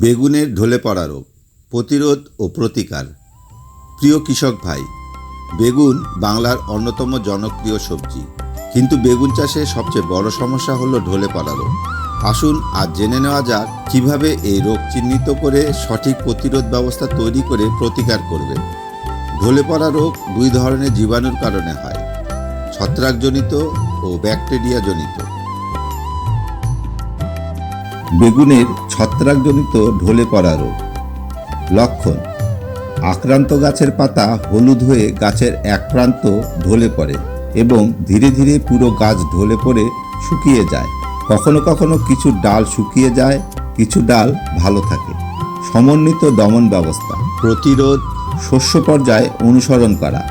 বেগুনের ঢলে পড়া রোগ, প্রতিরোধ ও প্রতিকার। প্রিয় কৃষক ভাই, বেগুন বাংলার অন্যতম জনপ্রিয় সবজি। কিন্তু বেগুন চাষে সবচেয়ে বড় সমস্যা হলো ঢলে পড়া রোগ। আসুন আজ জেনে নেওয়া যাক কীভাবে এই রোগ চিহ্নিত করে সঠিক প্রতিরোধ ব্যবস্থা তৈরি করে প্রতিকার করবে। ঢলে পড়া রোগ দুই ধরনের জীবাণুর কারণে হয়। ছত্রাকজনিত ও ব্যাকটেরিয়াজনিত। বেগুনের ছত্রাকজনিত ঢলে পড়া রোগ। লক্ষণ, আক্রান্ত গাছের পাতা হলুদ হয়ে গাছের এক প্রান্ত ঢলে পড়ে এবং ধীরে ধীরে পুরো গাছ ঢলে পড়ে শুকিয়ে যায়। কখনো কখনো কিছু ডাল শুকিয়ে যায়, কিছু ডাল ভালো থাকে। সমন্বিত দমন ব্যবস্থা, প্রতিরোধ, শস্য পর্যায়ে অনুসরণ করা।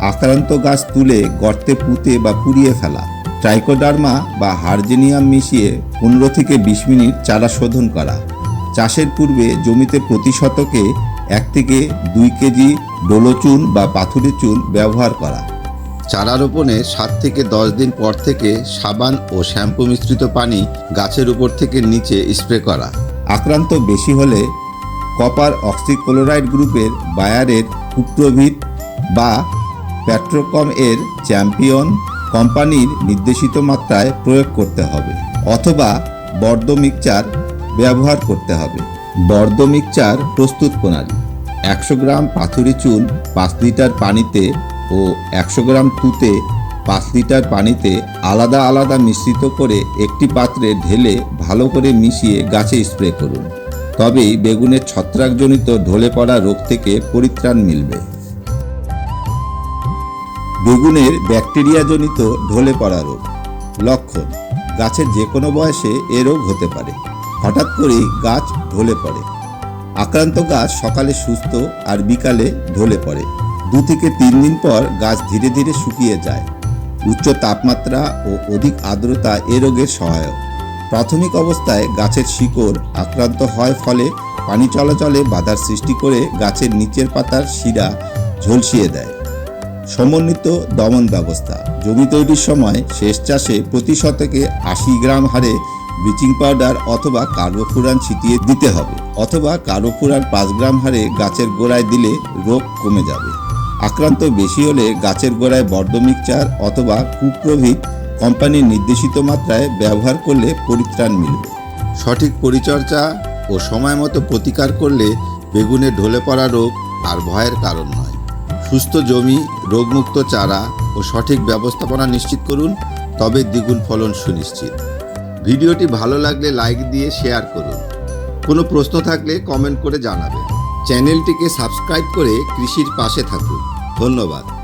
আক্রান্ত গাছ তুলে গর্তে পুঁতে বা পুড়িয়ে ফেলা। ট্রাইকোডার্মা বা হার্জেনিয়াম মিশিয়ে পনেরো থেকে বিশ মিনিট চারা শোধন করা। চাষের পূর্বে জমিতে প্রতি শতকে এক থেকে দুই কেজি ডোলোচুন বা পাথুরে চুন ব্যবহার করা। চারা রোপণে সাত থেকে দশ দিন পর থেকে সাবান ও শ্যাম্পু মিশ্রিত পানি গাছের উপর থেকে নিচে স্প্রে করা। আক্রান্ত বেশি হলে কপার অক্সিক্লোরাইড গ্রুপের বায়ারের কুপ্রোভিট বা প্যাট্রোকম এর চ্যাম্পিয়ন কোম্পানির নির্দেশিত মাত্রায় প্রয়োগ করতে হবে অথবা বর্দ মিক্সচার ব্যবহার করতে হবে। বর্দ মিক্সচার প্রস্তুত প্রণালী, একশো গ্রাম পাথুরি চুন পাঁচ লিটার পানিতে ও একশো গ্রাম তুতে পাঁচ লিটার পানিতে আলাদা আলাদা মিশ্রিত করে একটি পাত্রে ঢেলে ভালো করে মিশিয়ে গাছে স্প্রে করুন। তবেই বেগুনের ছত্রাকজনিত ঢলে পড়া রোগ থেকে পরিত্রাণ মিলবে। বেগুনের ব্যাকটেরিয়াজনিত ঢলে পড়া রোগ। লক্ষণ, গাছের যে কোনো বয়সে এ রোগ হতে পারে। হঠাৎ করেই গাছ ঢলে পড়ে। আক্রান্ত গাছ সকালে সুস্থ আর বিকালে ঢলে পড়ে। দু থেকে তিন দিন পর গাছ ধীরে ধীরে শুকিয়ে যায়। উচ্চ তাপমাত্রা ও অধিক আর্দ্রতা এ রোগের সহায়ক। প্রাথমিক অবস্থায় গাছের শিকড় আক্রান্ত হয় ফলে পানি চলাচলে বাধার সৃষ্টি করে গাছের নিচের পাতার শিরা ঝলসিয়ে দেয়। সমন্বিত দমন ব্যবস্থা। জমি তৈরির সময় শেষ চাষে প্রতি শতকে আশি গ্রাম হারে ব্লিচিং পাউডার অথবা কার্বোফুরান ছিটিয়ে দিতে হবে অথবা কার্বোফুরান পাঁচ গ্রাম হারে গাছের গোড়ায় দিলে রোগ কমে যাবে। আক্রান্ত বেশি হলে গাছের গোড়ায় বর্ধ মিক্সচার অথবা কুপ্রভিত কোম্পানির নির্দেশিত মাত্রায় ব্যবহার করলে পরিত্রাণ মিলবে। সঠিক পরিচর্যা ও সময় মতো প্রতিকার করলে বেগুনে ঢলে পড়া রোগ আর ভয়ের কারণ নয়। সুস্থ জমি, রোগমুক্ত চারা ও সঠিক ব্যবস্থাপনা নিশ্চিত করুন, তবে দ্বিগুণ ফলন সুনিশ্চিত। ভিডিওটি ভালো লাগলে লাইক দিয়ে শেয়ার করুন। কোনো প্রশ্ন থাকলে কমেন্ট করে জানাবেন। চ্যানেলটিকে সাবস্ক্রাইব করে কৃষির পাশে থাকুন। ধন্যবাদ।